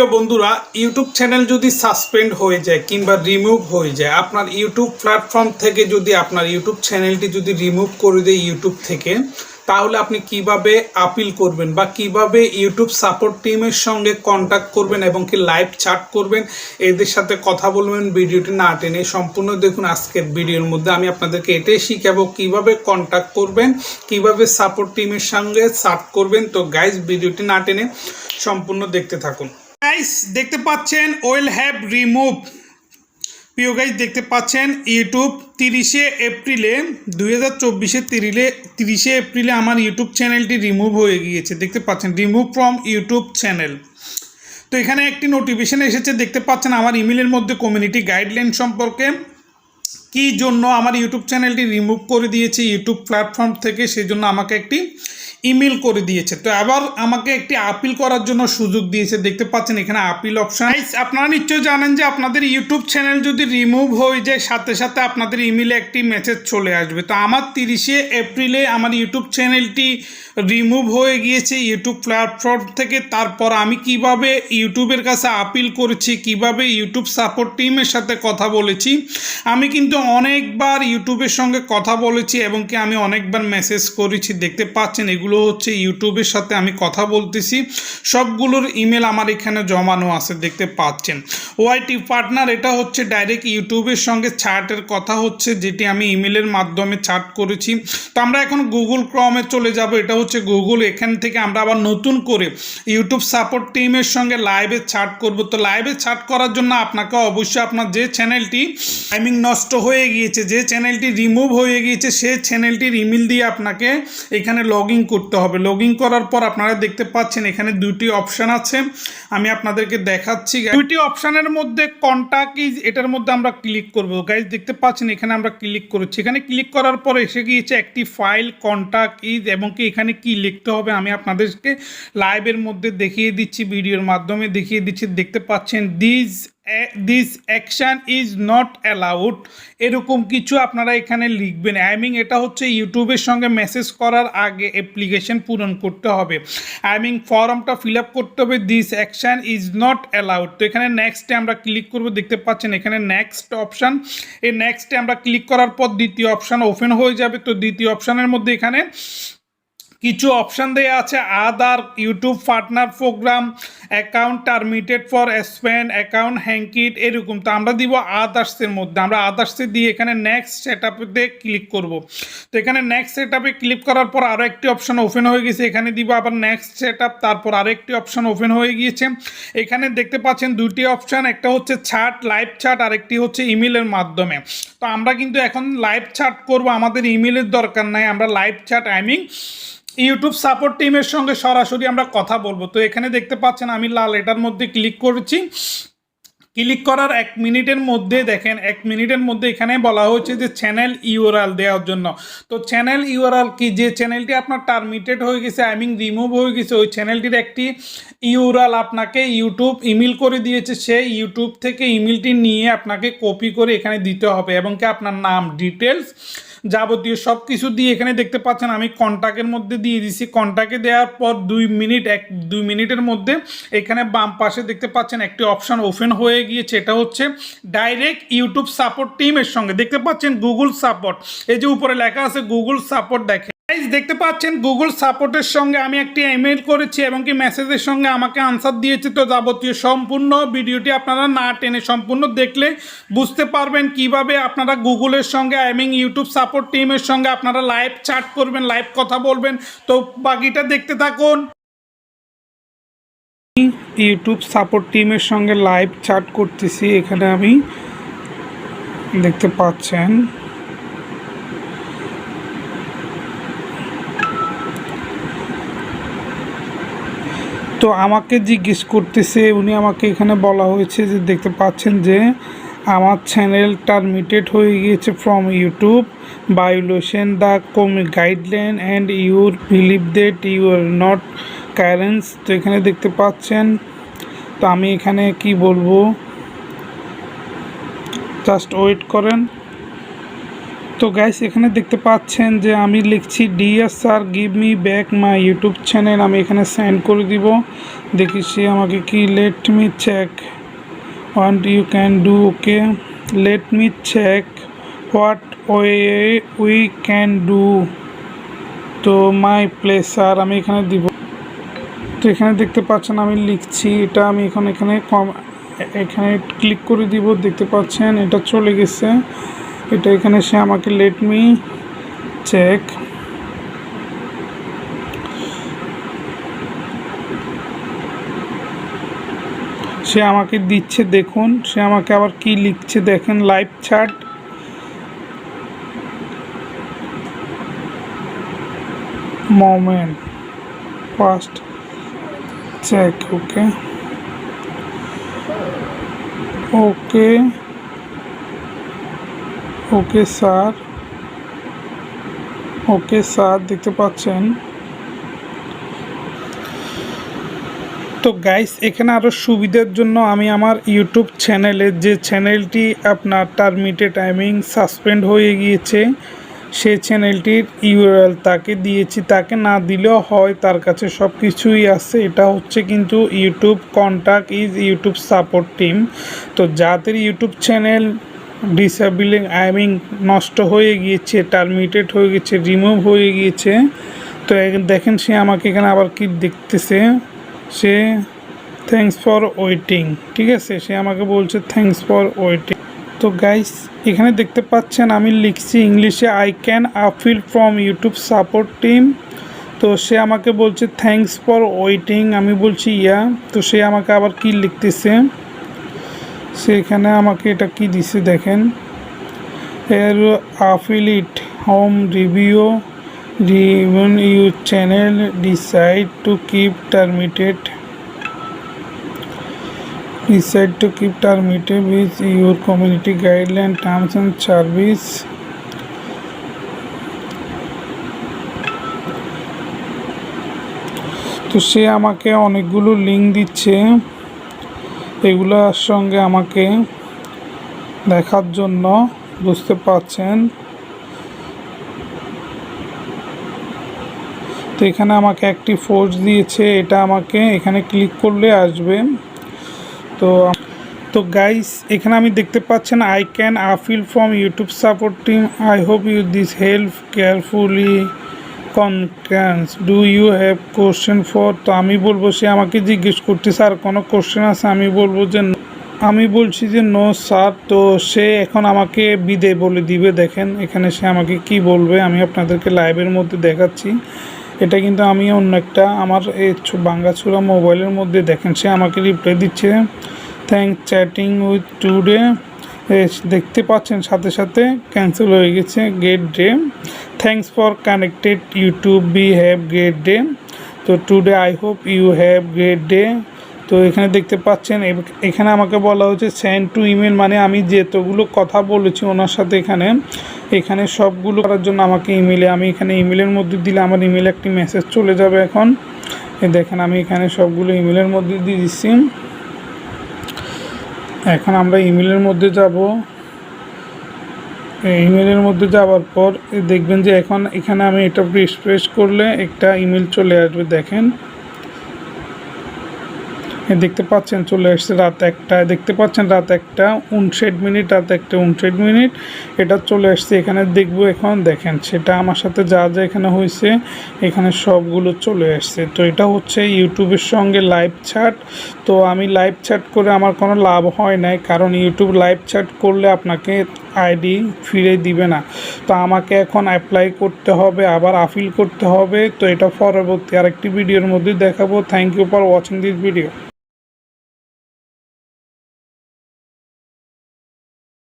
প্রিয় বন্ধুরা, YouTube channel যদি সাসপেন্ড হয়ে যায় কিংবা রিমুভ হয়ে যায়, আপনার ইউটিউব প্ল্যাটফর্ম থেকে যদি আপনার ইউটিউব চ্যানেলটি যদি রিমুভ করে দেয় ইউটিউব থেকে, তাহলে আপনি কীভাবে আপিল করবেন বা কীভাবে ইউটিউব সাপোর্ট টিমের সঙ্গে কন্ট্যাক্ট করবেন এবং কি লাইভ চ্যাট করবেন, এদের সাথে কথা বলবেন, ভিডিওটি না টেনে সম্পূর্ণ দেখুন আজকের ভিডিওর মধ্যে। আমি আপনাদেরকে এটাই শিখাবো কীভাবে কন্ট্যাক্ট করবেন, কীভাবে সাপোর্ট টিমের সঙ্গে চ্যাট করবেন। তো গাইজ ভিডিওটি না টেনে সম্পূর্ণ দেখতে থাকুন। গাইস দেখতে পাচ্ছেন ওয়েল হ্যাভ রিমুভ প্রিয় গাইজ দেখতে পাচ্ছেন ইউটিউব তিরিশে এপ্রিলে, দুই হাজার চব্বিশে তিরিলে, তিরিশে এপ্রিলে আমার ইউটিউব চ্যানেলটি রিমুভ হয়ে গিয়েছে। দেখতে পাচ্ছেন রিমুভ ফ্রম ইউটিউব চ্যানেল তো এখানে একটি নোটিফিকেশন এসেছে, দেখতে পাচ্ছেন আমার ইমেলের মধ্যে কমিউনিটি গাইডলাইন সম্পর্কে। কি জন্য আমার ইউটিউব চ্যানেলটি রিমুভ করে দিয়েছে ইউটিউব প্ল্যাটফর্ম থেকে, সেজন্য আমাকে একটি ইমেল করে দিয়েছে। তো আবার আমাকে একটি আপিল করার জন্য সুযোগ দিয়েছে। দেখতে পাচ্ছেন এখানে আপিল অপশন আপনারা নিশ্চয়ই জানেন যে আপনাদের ইউটিউব চ্যানেল যদি রিমুভ হয়ে যায়, সাথে সাথে আপনাদের ইমেলে একটি মেসেজ চলে আসবে। তো আমার তিরিশে এপ্রিলে আমার ইউটিউব চ্যানেলটি রিমুভ হয়ে গিয়েছে ইউটিউব প্ল্যাটফর্ম থেকে। তারপর আমি কীভাবে ইউটিউবের কাছে আপিল করেছি, কীভাবে ইউটিউব সাপোর্ট টিমের সাথে কথা বলেছি, আমি কিন্তু অনেকবার ইউটিউবের সঙ্গে কথা বলেছি এবং কি আমি অনেকবার মেসেজ করেছি। দেখতে পাচ্ছেন এগুলো হচ্ছে ইউটিউবের সাথে আমি কথা বলতেছি। সবগুলোর ইমেল আমার এখানে জমানো আছে, দেখতে পাচ্ছেন। ওয়াইটি পার্টনার এটা হচ্ছে ডাইরেক্ট ইউটিউবের সঙ্গে ছাটের কথা হচ্ছে, যেটি আমি ইমেলের মাধ্যমে ছাট করেছি। তো আমরা এখন গুগল ক্রমে চলে যাব, এটা হচ্ছে গুগল এখান থেকে আমরা আবার নতুন করে ইউটিউব সাপোর্ট টিমের সঙ্গে লাইভে ছাট করব। তো লাইভে চ্যাট করার জন্য আপনাকে অবশ্যই আপনার যে চ্যানেলটি টাইমিং নষ্ট হয়ে গিয়েছে, যে চ্যানেলটি রিমুভ হয়ে গিয়েছে সেই চ্যানেলটির ইমেল দিয়ে আপনাকে এখানে লগ ইন করতে হবে। লগ ইন করার পর আপনারা দেখতে পাচ্ছেন এখানে দুটি অপশান আছে। আমি আপনাদেরকে দেখাচ্ছি। দুইটি অপশানের মধ্যে কন্ট্যাক্ট ইজ এটার মধ্যে আমরা ক্লিক করব। গাইজ দেখতে পাচ্ছেন এখানে আমরা ক্লিক করেছি। এখানে ক্লিক করার পর এসে গিয়েছে একটি ফাইল কন্ট্যাক্ট ইজ এবং কি এখানে কি লিখতে হবে আমি আপনাদেরকে লাইভের মধ্যে দেখিয়ে দিচ্ছি ভিডিওর মাধ্যমে দেখিয়ে দিচ্ছি। দেখতে পাচ্ছেন this this action is not allowed এরকম কিছু আপনারা এখানে লিখবেন। আই মিন এটা হচ্ছে ইউটিউবের সঙ্গে মেসেজ করার আগে অ্যাপ্লিকেশন পূরণ করতে হবে। আই মিন ফর্মটা ফিল আপ করতে হবে। This action is not allowed তো এখানে নেক্সটে আমরা ক্লিক করব। দেখতে পাচ্ছেন এখানে নেক্সট অপশান এই নেক্সটে আমরা ক্লিক করার পর দ্বিতীয় অপশান ওপেন হয়ে যাবে। তো দ্বিতীয় অপশানের মধ্যে এখানে কিছু অপশান দেওয়া আছে other YouTube partner program account terminated for spend account হ্যাঙ্কিট এরকম। তো আমরা দিব আদার্সের মধ্যে। আমরা আদার্সে দিয়ে এখানে নেক্সট সেট আপে ক্লিক করব। তো এখানে নেক্সট সেট আপে ক্লিক করার পর আরও একটি অপশান ওপেন হয়ে গেছে। এখানে দিব আবার নেক্সট সেট আপ তারপর আরও একটি অপশান ওপেন হয়ে গিয়েছে। এখানে দেখতে পাচ্ছেন দুটি অপশান একটা হচ্ছে ছাট লাইভ ছাট আর একটি হচ্ছে ইমেলের মাধ্যমে। তো আমরা কিন্তু এখন লাইভ ছাট করব, আমাদের ইমেলের দরকার নাই। আমরা live chat I mean YouTube support টিমের সঙ্গে সরাসরি আমরা কথা বলব। তো এখানে দেখতে পাচ্ছেন, আমি লাল এটার মধ্যে ক্লিক করেছি। ক্লিক করার এক মিনিটের মধ্যে দেখেন, এক মিনিটের মধ্যে এখানে বলা হয়েছে যে চ্যানেল ইউরাল দেওয়ার জন্য। তো চ্যানেল ইউরাল কি? যে চ্যানেলটি আপনার টার্মিটেড হয়ে গেছে আই মিন রিমুভ হয়ে গেছে, ওই চ্যানেলটির একটি ইউরাল আপনাকে ইউটিউব ইমেল করে দিয়েছে। সেই ইউটিউব থেকে ইমেলটি নিয়ে আপনাকে কপি করে এখানে দিতে হবে এবং কি আপনার নাম ডিটেলস যাবতীয় সব কিছু দিয়ে এখানে দেখতে পাচ্ছেন, আমি কন্ট্যাক্টের মধ্যে দিয়ে দিছি। কন্ট্যাক্টে দেওয়ার পর দুই মিনিট, এক, দুই মিনিটের মধ্যে এখানে বাম পাশে দেখতে পাচ্ছেন একটি অপশান ওপেন হয়ে গিয়েছে। এটা হচ্ছে ডাইরেক্ট ইউটিউব সাপোর্ট টিমের সঙ্গে। দেখতে পাচ্ছেন গুগল সাপোর্ট এই যে উপরে লেখা আছে গুগল সাপোর্ট দেখে। গাইজ দেখতে পাচ্ছেন গুগল সাপোর্টের সঙ্গে আমি একটি ইমেল করেছি এবং কি মেসেজের সঙ্গে আমাকে আনসার দিয়েছে। তো যাবতীয় সম্পূর্ণ ভিডিওটি আপনারা না টেনে সম্পূর্ণ দেখলে বুঝতে পারবেন কীভাবে আপনারা গুগলের সঙ্গে আই মিন ইউটিউব সাপোর্ট টিমের সঙ্গে আপনারা লাইভ চ্যাট করবেন লাইভ কথা বলবেন। তো বাকিটা দেখতে থাকুন। ইউটিউব সাপোর্ট টিমের সঙ্গে লাইভ চ্যাট করতেছি, এখানে আমি দেখতে পাচ্ছেন। তো আমাকে জিজ্ঞেস করতেছে, উনি আমাকে এখানে বলা হয়েছে যে দেখতে পাচ্ছেন যে আমার চ্যানেল টার্মিটেড হয়ে গিয়েছে from YouTube violation the community guideline and your believe that you are not ক্যারেন্স তো এখানে দেখতে পাচ্ছেন, তো আমি এখানে কি বলব? জাস্ট ওয়েট করেন। তো গাইস এখানে দেখতে পাচ্ছেন যে আমি লিখছি DS sir give me back my YouTube channel আমি এখানে সেন্ড করে দিব। দেখি সে আমাকে কি let me check want you can do okay let me check what way we can do তো মাই প্লেস স্যার আমি এখানে দিব। তো এখানে দেখতে পাচ্ছেন, আমি লিখছি, এটা আমি এখন এখানে কম এখানে ক্লিক করে দিব। দেখতে পাচ্ছেন, এটা চলে গেছে। এটা এখানে সে আমাকে লেট মি চেক সে আমাকে দিচ্ছে, দেখুন। সে আমাকে আবার কি লিখছে, দেখেন live chat moment. Fast check, okay. Okay. Okay sir okay sir দেখতে পাচ্ছেন? তো গাইস এখানে আরও সুবিধার জন্য আমি আমার ইউটিউব চ্যানেলে যে চ্যানেলটি আপনার টার্মিটে টাইমিং সাসপেন্ড হয়ে গিয়েছে সেই চ্যানেলটির ইউআরএল তাকে দিয়েছি। তাকে না দিলেও হয়, তার কাছে সব কিছুই আছে। এটা হচ্ছে কিন্তু YouTube contact is YouTube support team তো যাদের YouTube channel disabling I mean নষ্ট হয়ে গিয়েছে টার্মিটেড হয়ে গেছে রিমুভ হয়ে গিয়েছে। তো দেখেন সে আমাকে এখানে আবার কি দেখতেছে? সে থ্যাংকস ফর ওয়েটিং ঠিক আছে? সে আমাকে বলছে থ্যাংকস ফর ওয়েটিং তো গাইস এখানে দেখতে পাচ্ছেন আমি লিখছি ইংলিশে I can appeal from YouTube support team তো সে আমাকে বলছে থ্যাংকস ফর ওয়েটিং আমি বলছি ইয়া তো সে আমাকে আবার কি লিখতেছে? সে এখানে আমাকে এটা কি দিছে দেখেন। এর আফিলিট home review Rivon you channel decide to keep terminated decide to keep terminated with your community guideline, terms and service তো সে আমাকে অনেকগুলো লিঙ্ক দিচ্ছে। এগুলোর সঙ্গে আমাকে দেখার জন্য বুঝতে পারছেন? তো এখানে আমাকে একটি ফোর্স দিয়েছে, এটা আমাকে এখানে ক্লিক করলে আসবে। তো তো গাইস এখানে আমি দেখতে পাচ্ছেন I can appeal from YouTube support team I hope you this help carefully concerns do you have question for তো আমি বলব, সে আমাকে জিজ্ঞেস করতে স্যার, কোনো কোশ্চেন আছে? আমি বলব যে, আমি বলছি যে নো স্যার। তো সে এখন আমাকে বিদে বলে দিবে, দেখেন এখানে সে আমাকে কি বলবে, আমি আপনাদেরকে লাইভের মধ্যে দেখাচ্ছি। এটা কিন্তু আমি অন্য একটা আমার এই বাঙ্গাছুরা মোবাইলের মধ্যে, দেখেন সে আমাকে রিপ্লাই দিচ্ছে। থ্যাংক চ্যাটিং উইথ টুডে দেখতে পাচ্ছেন, সাথে সাথে ক্যান্সেল হয়ে গেছে get day thanks for connected YouTube be have great day তো today I hope you have great day তো এখানে দেখতে পাচ্ছেন এখানে আমাকে বলা হচ্ছে সেন্ড টু ইমেল মানে আমি যেতগুলো কথা বলেছি ওনার সাথে এখানে এখানে সবগুলো করার জন্য আমাকে ইমেলে আমি এখানে ইমেলের মধ্যে দিলে আমার ইমেলে একটি মেসেজ চলে যাবে এখন। দেখেন, আমি এখানে সবগুলো ইমেলের মধ্যে দিয়ে দিচ্ছি। এখন আমরা ইমেলের মধ্যে যাব। ইমেলের মধ্যে যাওয়ার পর দেখবেন যে এখন এখানে আমি এটা প্রেস করলে একটা ইমেল চলে আসবে, দেখেন। দেখতে পাচ্ছেন চলে আসছে রাত একটা, দেখতে পাচ্ছেন রাত একটা, উনষাট মিনিট, রাত একটা, উনষাট মিনিট, এটা চলে আসছে। এখানে দেখব এখন, দেখেন, সেটা আমার সাথে যা যা এখানে হয়েছে, এখানে সবগুলো চলে আসছে। তো এটা হচ্ছে ইউটিউবের সঙ্গে লাইভ চ্যাট তো আমি লাইভ চ্যাট করে আমার কোনো লাভ হয় নাই, কারণ ইউটিউব লাইভ চ্যাট করলে আপনাকে আইডি ফিরে দিবে না। তো আমাকে এখন অ্যাপ্লাই করতে হবে, আবার আপিল করতে হবে। তো এটা পরবর্তী আরেকটি ভিডিওর মধ্যে দেখাবো। Thank you for watching this video